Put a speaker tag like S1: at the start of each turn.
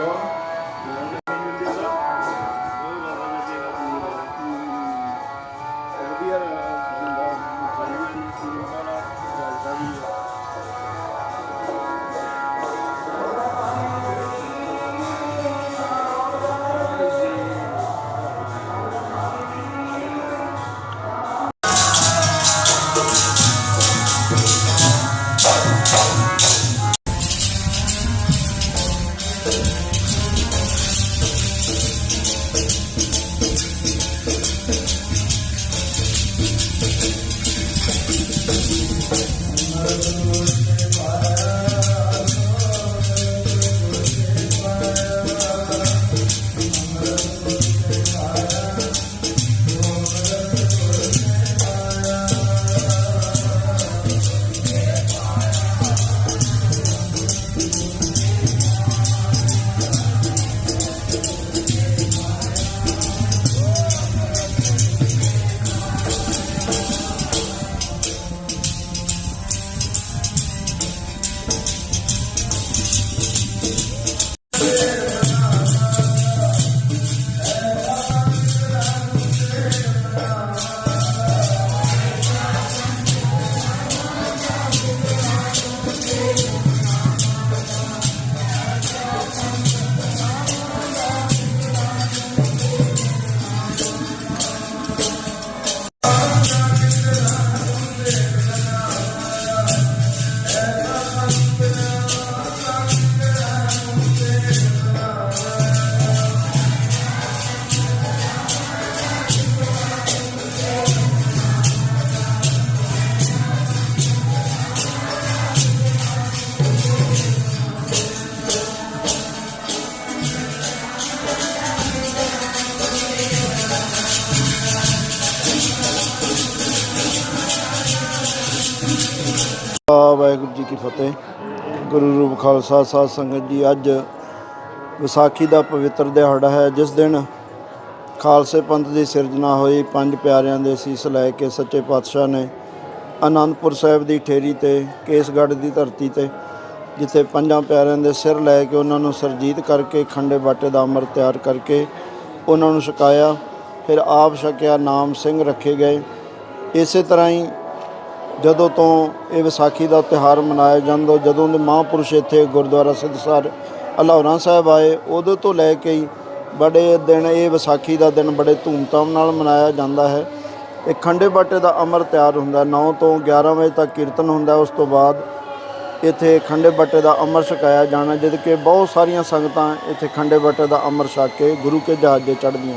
S1: Go. Thank you. ਆ ਵਾਹਿਗੁਰੂ ਜੀ ਕੀ ਫਤਿਹ। ਗੁਰੂ ਰੂਪ ਖਾਲਸਾ ਸਾਧ ਸੰਗਤ ਜੀ, ਅੱਜ ਵਿਸਾਖੀ ਦਾ ਪਵਿੱਤਰ ਦਿਹਾੜਾ ਹੈ, ਜਿਸ ਦਿਨ ਖਾਲਸੇ ਪੰਥ ਦੀ ਸਿਰਜਣਾ ਹੋਈ, ਪੰਜ ਪਿਆਰਿਆਂ ਦੇ ਸੀਸ ਲੈ ਕੇ ਸੱਚੇ ਪਾਤਸ਼ਾਹ ਨੇ ਆਨੰਦਪੁਰ ਸਾਹਿਬ ਦੀ ਠੇਰੀ ਤੇ, ਕੇਸਗੜ੍ਹ ਦੀ ਧਰਤੀ ਤੇ, ਜਿੱਥੇ ਪੰਜਾਂ ਪਿਆਰਿਆਂ ਦੇ ਸਿਰ ਲੈ ਕੇ ਉਹਨਾਂ ਨੂੰ ਸਰਜੀਤ ਕਰਕੇ, ਖੰਡੇ ਬਾਟੇ ਦਾ ਅੰਮ੍ਰਿਤ ਤਿਆਰ ਕਰਕੇ ਉਹਨਾਂ ਨੂੰ ਛਕਾਇਆ, ਫਿਰ ਆਪ ਛਕਿਆ, ਨਾਮ ਸਿੰਘ ਰੱਖੇ ਗਏ। ਇਸੇ ਤਰ੍ਹਾਂ ਹੀ ਜਦੋਂ ਤੋਂ ਇਹ ਵਿਸਾਖੀ ਦਾ ਤਿਉਹਾਰ ਮਨਾਇਆ ਜਾਂਦਾ, ਜਦੋਂ ਦੇ ਮਹਾਂਪੁਰਸ਼ ਇੱਥੇ ਗੁਰਦੁਆਰਾ ਸਿੱਧਸਰ ਅਲੌਰਾ ਸਾਹਿਬ ਆਏ, ਉਦੋਂ ਤੋਂ ਲੈ ਕੇ ਹੀ ਬੜੇ ਦਿਨ ਇਹ ਵਿਸਾਖੀ ਦਾ ਦਿਨ ਬੜੇ ਧੂਮਧਾਮ ਨਾਲ ਮਨਾਇਆ ਜਾਂਦਾ ਹੈ। ਇਹ ਖੰਡੇ ਬਾਟੇ ਦਾ ਅਮਰ ਤਿਆਰ ਹੁੰਦਾ 9 ਤੋਂ 11 ਵਜੇ ਤੱਕ ਕੀਰਤਨ ਹੁੰਦਾ, ਉਸ ਤੋਂ ਬਾਅਦ ਇੱਥੇ ਖੰਡੇ ਬਾਟੇ ਦਾ ਅਮਰ ਛਕਾਇਆ ਜਾਣਾ, ਜਦ ਕਿ ਬਹੁਤ ਸਾਰੀਆਂ ਸੰਗਤਾਂ ਇੱਥੇ ਖੰਡੇ ਬਾਟੇ ਦਾ ਅਮਰ ਛਕ ਕੇ ਗੁਰੂ ਕੇ ਜਹਾਜ਼ 'ਤੇ ਚੜ੍ਹਦੀਆਂ